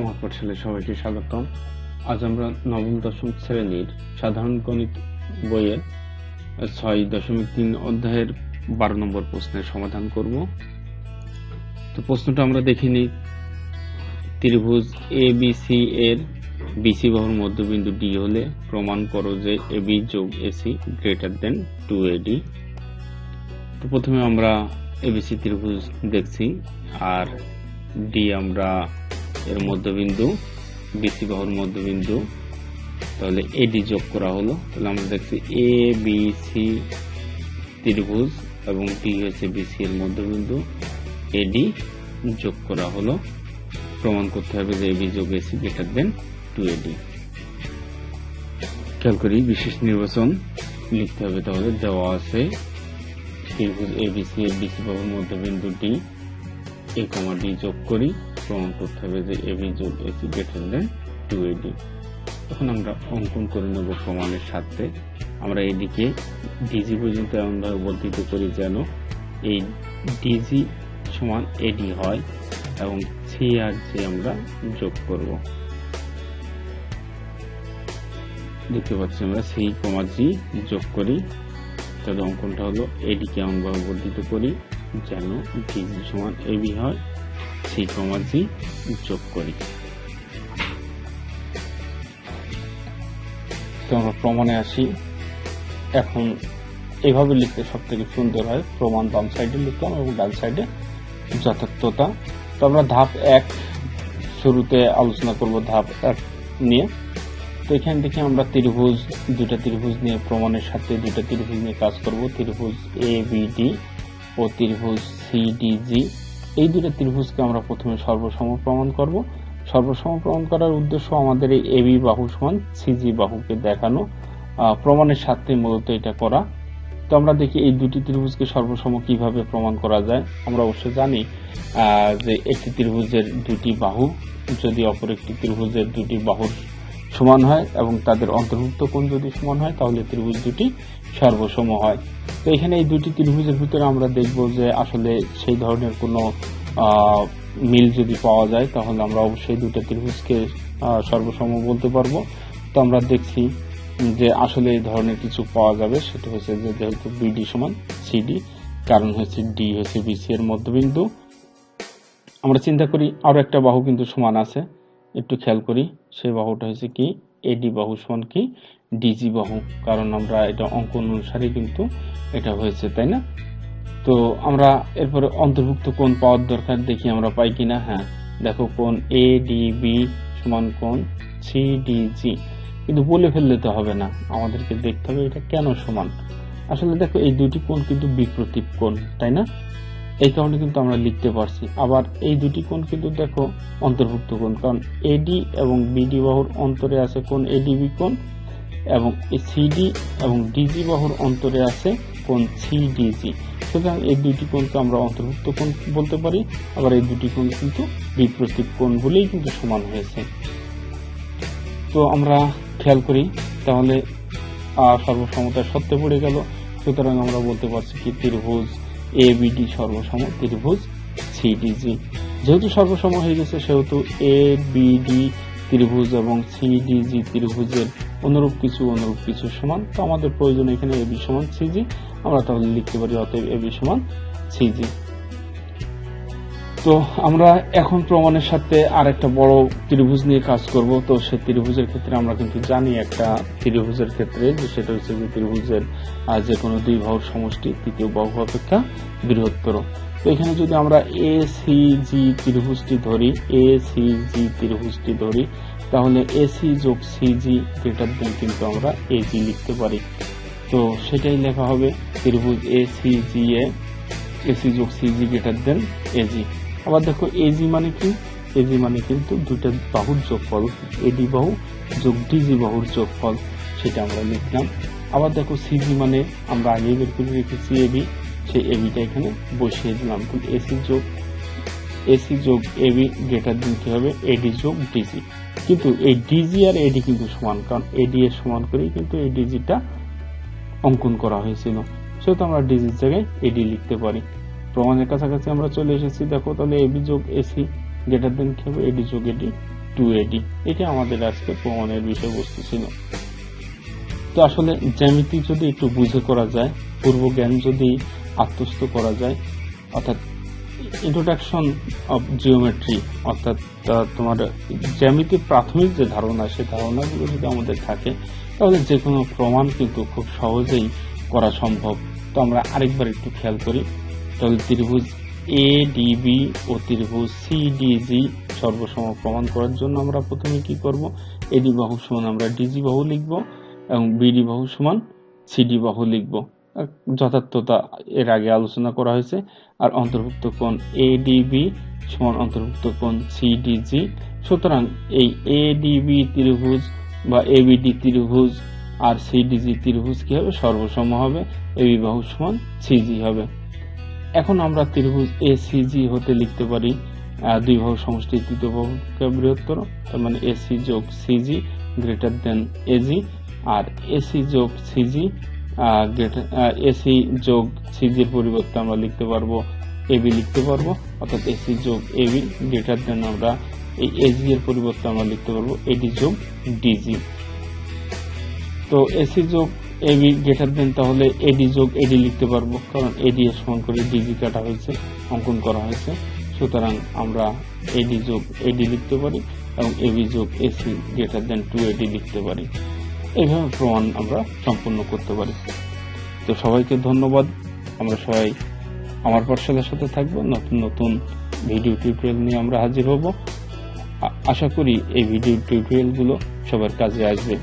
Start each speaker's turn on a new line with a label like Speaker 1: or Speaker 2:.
Speaker 1: আমার পাঠশালায় সবাইকে স্বাগতম। আজ আমরা নবম দশম শ্রেণির সাধারণ গণিত বইয়ের ছয় দশমিক তিন অধ্যায়ের বারো নম্বর প্রশ্নের সমাধান করব। তো প্রশ্নটা আমরা দেখিনি ত্রিভুজ এ বি সি এর বিসি বাহুর মধ্যবিন্দু ডি হলে প্রমাণ করো যে এ বি যোগ AC greater than two AD তো প্রথমে আমরা এবিসি ত্রিভুজ দেখছি। আর ডি আমরা এর মধ্যবিন্দু বিসি বাহুর মধ্যবিন্দু। তাহলে এডি যোগ করা হলো। তাহলে আমরা দেখছি এ বি সি ত্রিভুজ এবং ডি হচ্ছে বিসি এর মধ্যবিন্দু। এডি যোগ করা হলো। প্রমাণ করতে হবে যে এবি যোগ AC greater than two AD খেয়াল করি, বিশেষ নির্বাচন লিখতে হবে তাহলে। দেওয়া আছে ত্রিভুজ এবিসি এর বিসি বাহুর মধ্যবিন্দু ডি এ কমা ডি যোগ করি। প্রমাণ করতে হবে যে এবি যোগ AC greater than two AD এখন আমরা অঙ্কন করে নেব প্রমাণের সাথে। আমরা এদিকে ডিজি পর্যন্ত এমনভাবে বর্ধিত করি যেন এই ডিজি সমান এডি হয় এবং সি আর জি আমরা যোগ করব। দেখতে পাচ্ছি আমরা সি কমা জি যোগ করি। তাহলে অঙ্কনটা হলো এডিকে এমনভাবে বর্ধিত করি যেন ডিজি সমান এবি হয়। সি কমা জি যোগ করি। তো আমরা প্রমাণে আসি। এখন এভাবে লিখতে সব থেকে সুন্দর হয়, প্রমাণ বাম সাইডে লিখলাম এবং ডান সাইডে যথার্থতা। তো আমরা ধাপ এক শুরুতে আলোচনা করব ধাপ এক নিয়ে। তো এখান থেকে আমরা ত্রিভুজ দুটা ত্রিভুজ নিয়ে, প্রমাণের সাথে দুটা ত্রিভুজ নিয়ে কাজ করব। ত্রিভুজ এ বি ডি ও ত্রিভুজ সি ডি জি এই দুটা ত্রিভুজকে আমরা প্রথমে সর্বসম প্রমাণ করব। সর্বসম প্রমাণ করার উদ্দেশ্য আমাদের এই এবি বাহু সমান সিজি বাহুকে দেখানো। প্রমাণের সাথে মূলত এটা করা। তো আমরা দেখি এই দুটি ত্রিভুজকে সর্বসম কীভাবে প্রমাণ করা যায়। আমরা অবশ্য জানি যে একটি ত্রিভুজের দুটি বাহু, যদি অপর একটি ত্রিভুজের দুটি বাহুর সমান হয় এবং তাদের অন্তর্ভুক্ত কোণ যদি সমান হয়, তাহলে ত্রিভুজ দুটি সর্বসম হয়। তো এখানে এই দুটি ত্রিভুজের ভিতরে আমরা দেখব যে আসলে সেই ধরনের কোনো মিল যদি পাওয়া যায়, তাহলে আমরা অবশ্যই দুটো ত্রিভুজকে সর্বসম বলতে পারব। তো আমরা দেখছি যে আসলে এই ধরনের কিছু পাওয়া যাবে। সেটা হচ্ছে যে যেহেতু বিডি সমান সিডি কারণ হচ্ছে ডি হচ্ছে বিসি এর মধ্যবিন্দু। আমরা চিন্তা করি আরও একটা বাহু কিন্তু সমান আছে। একটু খেয়াল করি। সেই বাহুটা হচ্ছে কি? এডি বাহু সমান কি? ডিজি বাহু। কারণ আমরা এটা অঙ্কন অনুসারে কিন্তু এটা হয়েছে, তাই না? তো আমরা এরপরে অন্তর্ভুক্ত কোণ পাওয়ার দরকার দেখি আমরা পাই কিনা। হ্যাঁ দেখো কোণ এ ডি বি সমান কোণ সি ডি জি কিন্তু বলে ফেললে তো হবে না, আমাদেরকে দেখতে হবে এটা কেন সমান। আসলে দেখো এই দুটি কোণ কিন্তু বিপ্রতীপ কোণ, তাই না? এই কারণে কিন্তু আমরা লিখতে পারছি। আবার এই দুটি কোণ কিন্তু দেখো অন্তর্ভুক্ত কোণ কারণ এডি এবং বিডি বাহুর অন্তরে আছে কোণ এডিবি কোণ এবং সিডি এবং ডিজি বাহুর অন্তরে আছে কোণ সিডিজি সুতরাং এই দুটি কোণকে আমরা অন্তর্ভুক্ত কোণ বলতে পারি আবার এই দুটি কোণ কিন্তু বিপ্রতীপ কোণ বলেই কিন্তু সমান হয়েছে। তো আমরা খেয়াল করি তাহলে আহ, সর্বসমতার সত্যি পড়ে গেল। সুতরাং আমরা বলতে পারছি কি ত্রিভুজ এ বিডি সর্বসম, ত্রিভুজ সিডিজি যেহেতু সর্বসম হয়ে গেছে, সেহেতু এ বিডি ত্রিভুজ এবং সিডিজি ত্রিভুজের অনুরূপ কিছু অনুরূপ কিছু সমান। তো আমাদের প্রয়োজন এখানে এবি সমান সিজি আমরা তাহলে লিখতে পারি অতএব এবি সমান সিজি তো আমরা এখন প্রমাণের সাথে আর একটা বড় ত্রিভুজ নিয়ে কাজ করব। তো সে ত্রিভুজের ক্ষেত্রে আমরা কিন্তু জানি একটা ত্রিভুজের ক্ষেত্রে যে সেটা হচ্ছে যে ত্রিভুজের যে কোনো দুই বাহুর সমষ্টি, তৃতীয় বাহু অপেক্ষা বৃহত্তর। তো এখানে যদি আমরা এ সি জি ত্রিভুজটি ধরি এ সি জি ত্রিভুজটি ধরি, তাহলে এ সি যোগ সি জি গ্রেটার দেন কিন্তু আমরা এ জি লিখতে পারি। তো সেটাই লেখা হবে ত্রিভুজ এ সি জি এ এসি যোগ সিজি গ্রেটার দেন এজি আবার দেখো এজি মানে কি? এজি মানে কিন্তু দুইটা বাহুর যোগফল। এডি বাহু যোগ ডিজি বাহুর যোগফল, সেটা আমরা লিখলাম। আবার দেখো সিজি মানে আমরা আগেই বের করে রেখেছি এবি সেই এবিটা এখানে বসিয়ে দিলাম। কিন্তু এসি যোগ এসি যোগ এবি গ্রেটার কি হবে? এডি যোগ ডিজি কিন্তু এই ডিজি আর এডি কিন্তু সমান, কারণ এডি এর সমান করেই কিন্তু এই ডিজিটা অঙ্কন করা হয়েছিল। সেহেতু আমরা ডিজির জায়গায় এডি লিখতে পারি। প্রমাণের কাছাকাছি আমরা চলে এসেছি। দেখো, তাহলে এবি যোগ এসি গ্রেটার দেন কি হবে? এডি যোগ এডি টু এডি এটা আমাদের আজকে প্রমাণের বিষয়বস্তু ছিল। তো আসলে জ্যামিতি যদি একটু বুঝে করা যায় পূর্ব জ্ঞান যদি আত্মস্থ করা যায়, অর্থাৎ ইন্ট্রোডাকশন অফ জিওমেট্রি অর্থাৎ তোমার জ্যামিতি প্রাথমিক যে ধারণা, সে ধারণাগুলো যদি আমাদের থাকে, তাহলে যে কোনো প্রমাণ কিন্তু খুব সহজেই করা সম্ভব। তো আমরা আরেকবার একটু খেয়াল করি। তাহলে ত্রিভুজ এ ডিবি ও ত্রিভুজ সিডিজি সর্বসম প্রমাণ করার জন্য আমরা প্রথমে কি করব? এডি বাহু সমান আমরা ডিজি বাহু লিখব এবং বিডি বাহু সমান সিডি বাহু লিখব। যথার্থতা এর আগে আলোচনা করা হয়েছে। আর অন্তর্ভুক্ত কোণ এ এডিবি সমান অন্তর্ভুক্ত কোণ সিডিজি সুতরাং এই এ এডিবি ত্রিভুজ বা এ এবিডি ত্রিভুজ আর সি সিডিজি ত্রিভুজ কি হবে সর্বসম হবে? এবি বাহু সমান সিজি হবে। এখন আমরা ত্রিভুজ এ সিজি হতে লিখতে পারি দুই ভাগ সমষ্টি তৃতীয় ভাগকে বৃহত্তর, তার মানে এসি যোগ সিজি গ্রেটার দেন এজি আর এসি যোগ সিজি এসি যোগ সিজির পরিবর্তে আমরা লিখতে পারব এবি লিখতে পারব, অর্থাৎ এসি যোগ এবি গ্রেটার দেন আমরা এই এজি এর পরিবর্তে আমরা লিখতে পারব এডি যোগ ডিজি তো এসি যোগ এবি গ্রেটার দেন, তাহলে এডি যোগ এডি লিখতে পারব, কারণ এডি এর সমান করে ডিজি কাটা হয়েছে, অঙ্কন করা হয়েছে। সুতরাং আমরা এডি যোগ এডি লিখতে পারি এবং এবি যোগ AC greater than two AD লিখতে পারি। এইভাবে প্রমাণ আমরা সম্পূর্ণ করতে পারি। তো সবাইকে ধন্যবাদ। আমরা সবাই আমার পাঠশালার সাথে থাকব। নতুন নতুন ভিডিও টিউটোরিয়াল নিয়ে আমরা হাজির হব। আশা করি এই ভিডিও টিউটোরিয়ালগুলো সবার কাজে আসবে।